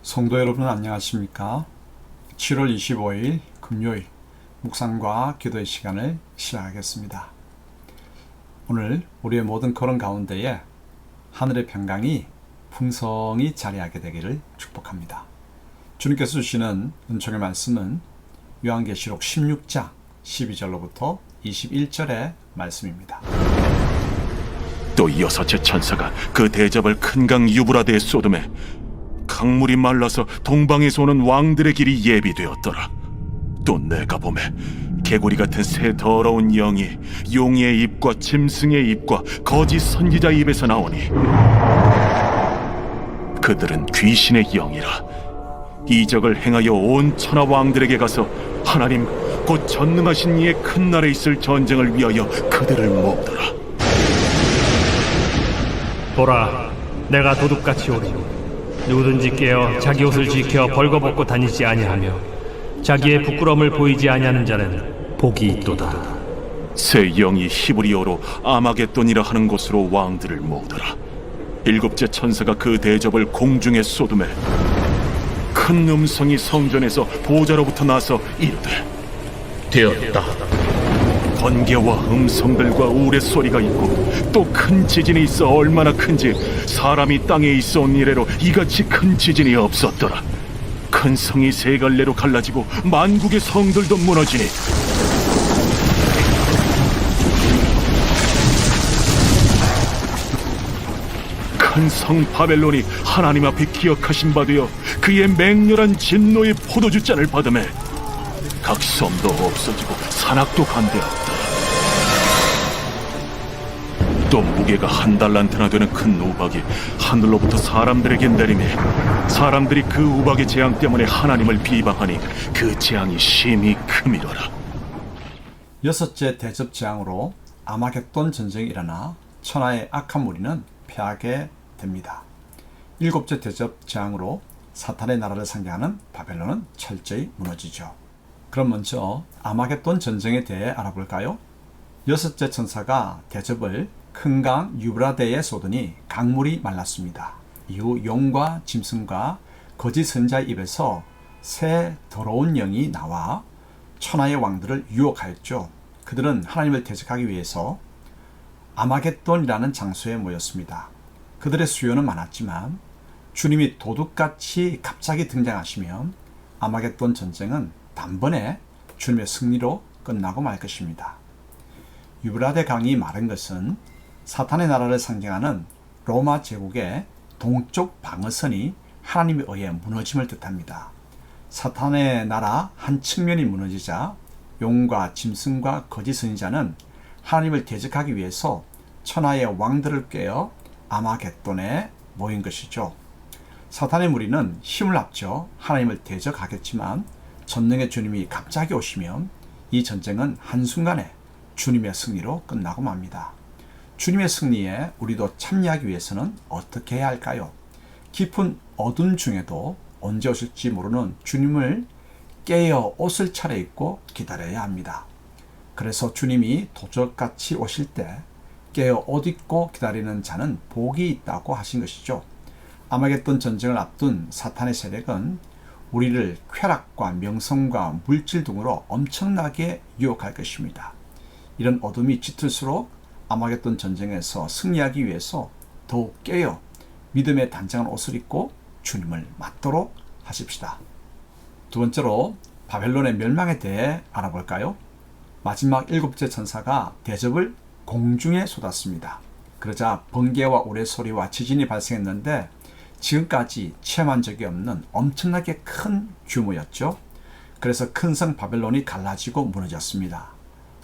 성도 여러분 안녕하십니까? 7월 25일 금요일 묵상과 기도의 시간을 시작하겠습니다. 오늘 우리의 모든 걸음 가운데에 하늘의 평강이 풍성히 자리하게 되기를 축복합니다. 주님께서 주시는 은총의 말씀은 요한계시록 16장 12절로부터 21절의 말씀입니다. 또 여섯째 천사가 그 대접을 큰 강 유브라데에 쏟음에 강물이 말라서 동방에서 오는 왕들의 길이 예비되었더라. 또 내가 보매 개구리 같은 새 더러운 영이 용의 입과 짐승의 입과 거짓 선지자 입에서 나오니 그들은 귀신의 영이라 이적을 행하여 온 천하 왕들에게 가서 하나님 곧 전능하신 이의 큰 날에 있을 전쟁을 위하여 그들을 모으더라. 보라, 내가 도둑같이 오리니 누구든지 깨어 자기 옷을 지켜 벌거벗고 다니지 아니하며 자기의 부끄러움을 보이지 아니하는 자는 복이 있도다. 새 영이 히브리어로 아마겟돈이라 하는 곳으로 왕들을 모으더라. 일곱째 천사가 그 대접을 공중에 쏟음에 큰 음성이 성전에서 보좌로부터 나서 이르되 되었다. 번개와 음성들과 우레 소리가 있고 또 큰 지진이 있어 얼마나 큰지 사람이 땅에 있어 온 이래로 이같이 큰 지진이 없었더라. 큰 성이 세 갈래로 갈라지고 만국의 성들도 무너지니 큰성 바벨론이 하나님 앞에 기억하신 바 되어 그의 맹렬한 진노의 포도주 잔을 받음에 각 섬도 없어지고 산악도 간대었다. 또 무게가 한 달란트나 되는 큰 우박이 하늘로부터 사람들에게 내리매 사람들이 그 우박의 재앙 때문에 하나님을 비방하니 그 재앙이 심히 크미더라. 여섯째 대접 재앙으로 아마겟돈 전쟁이 일어나 천하의 악한 무리는 패하게 됩니다. 일곱째 대접 재앙으로 사탄의 나라를 상징하는 바벨론은 철저히 무너지죠. 그럼 먼저 아마겟돈 전쟁에 대해 알아볼까요? 여섯째 천사가 대접을 큰 강 유브라데에 쏟으니 강물이 말랐습니다. 이후 용과 짐승과 거짓 선자의 입에서 새 더러운 영이 나와 천하의 왕들을 유혹하였죠. 그들은 하나님을 대적하기 위해서 아마겟돈이라는 장소에 모였습니다. 그들의 수요는 많았지만 주님이 도둑같이 갑자기 등장하시면 아마겟돈 전쟁은 단번에 주님의 승리로 끝나고 말 것입니다. 유브라데 강이 마른 것은 사탄의 나라를 상징하는 로마 제국의 동쪽 방어선이 하나님에 의해 무너짐을 뜻합니다. 사탄의 나라 한 측면이 무너지자 용과 짐승과 거짓 선지자는 하나님을 대적하기 위해서 천하의 왕들을 꿰어 아마겟돈에 모인 것이죠. 사탄의 무리는 힘을 합쳐 하나님을 대적하겠지만 전능의 주님이 갑자기 오시면 이 전쟁은 한순간에 주님의 승리로 끝나고 맙니다. 주님의 승리에 우리도 참여하기 위해서는 어떻게 해야 할까요? 깊은 어둠 중에도 언제 오실지 모르는 주님을 깨어 옷을 차려입고 기다려야 합니다. 그래서 주님이 도적같이 오실 때 깨어 옷 입고 기다리는 자는 복이 있다고 하신 것이죠. 아마겟돈 전쟁을 앞둔 사탄의 세력은 우리를 쾌락과 명성과 물질 등으로 엄청나게 유혹할 것입니다. 이런 어둠이 짙을수록 아마겟돈 전쟁에서 승리하기 위해서 더욱 깨어 믿음의 단장한 옷을 입고 주님을 맞도록 하십시다. 두 번째로 바벨론의 멸망에 대해 알아볼까요? 마지막 일곱째 천사가 대접을 공중에 쏟았습니다. 그러자 번개와 우레소리와 지진이 발생했는데 지금까지 체험한 적이 없는 엄청나게 큰 규모였죠. 그래서 큰 성 바벨론이 갈라지고 무너졌습니다.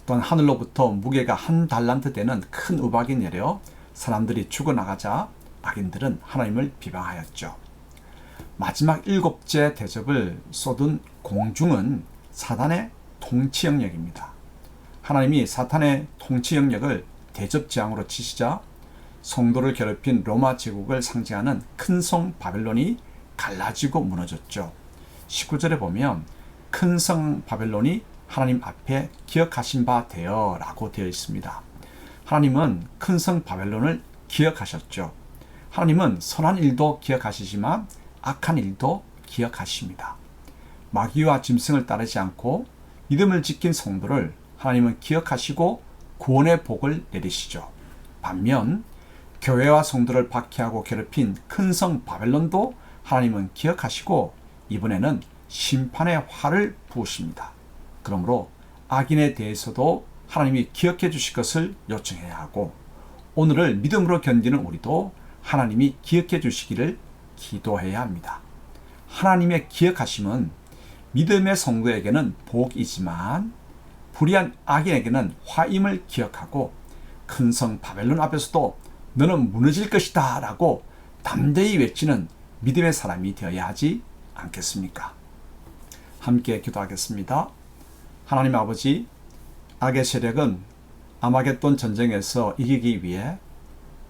또한 하늘로부터 무게가 한 달란트 되는 큰 우박이 내려 사람들이 죽어나가자 악인들은 하나님을 비방하였죠. 마지막 일곱째 대접을 쏟은 공중은 사단의 통치 영역입니다. 하나님이 사탄의 통치 영역을 대접 재앙으로 치시자 성도를 괴롭힌 로마 제국을 상징하는 큰 성 바벨론이 갈라지고 무너졌죠. 19절에 보면 큰 성 바벨론이 하나님 앞에 기억하신 바 되어 라고 되어 있습니다. 하나님은 큰 성 바벨론을 기억하셨죠. 하나님은 선한 일도 기억하시지만 악한 일도 기억하십니다. 마귀와 짐승을 따르지 않고 믿음을 지킨 성도를 하나님은 기억하시고 구원의 복을 내리시죠. 반면 교회와 성도를 박해하고 괴롭힌 큰 성 바벨론도 하나님은 기억하시고 이번에는 심판의 화를 부으십니다. 그러므로 악인에 대해서도 하나님이 기억해 주실 것을 요청해야 하고 오늘을 믿음으로 견디는 우리도 하나님이 기억해 주시기를 기도해야 합니다. 하나님의 기억하심은 믿음의 성도에게는 복이지만 불의한 악인에게는 화임을 기억하고 큰 성 바벨론 앞에서도 너는 무너질 것이다 라고 담대히 외치는 믿음의 사람이 되어야 하지 않겠습니까? 함께 기도하겠습니다. 하나님 아버지, 악의 세력은 아마겟돈 전쟁에서 이기기 위해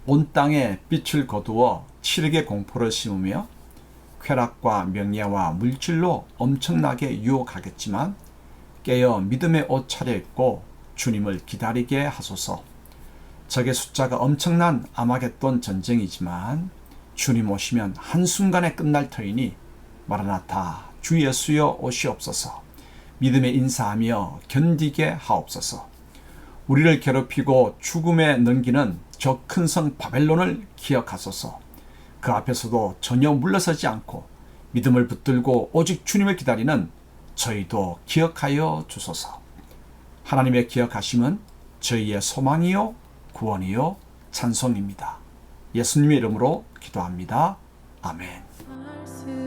온 땅에 빛을 거두어 칠흑의 공포를 심으며 쾌락과 명예와 물질로 엄청나게 유혹하겠지만 깨어 믿음의 옷 차려입고 주님을 기다리게 하소서. 적의 숫자가 엄청난 아마겟돈 전쟁이지만 주님 오시면 한순간에 끝날 터이니 마라나타 주 예수여 오시옵소서. 믿음에 인사하며 견디게 하옵소서. 우리를 괴롭히고 죽음에 넘기는 저 큰 성 바벨론을 기억하소서. 그 앞에서도 전혀 물러서지 않고 믿음을 붙들고 오직 주님을 기다리는 저희도 기억하여 주소서. 하나님의 기억하심은 저희의 소망이요 구원이요 찬송입니다. 예수님의 이름으로 기도합니다. 아멘.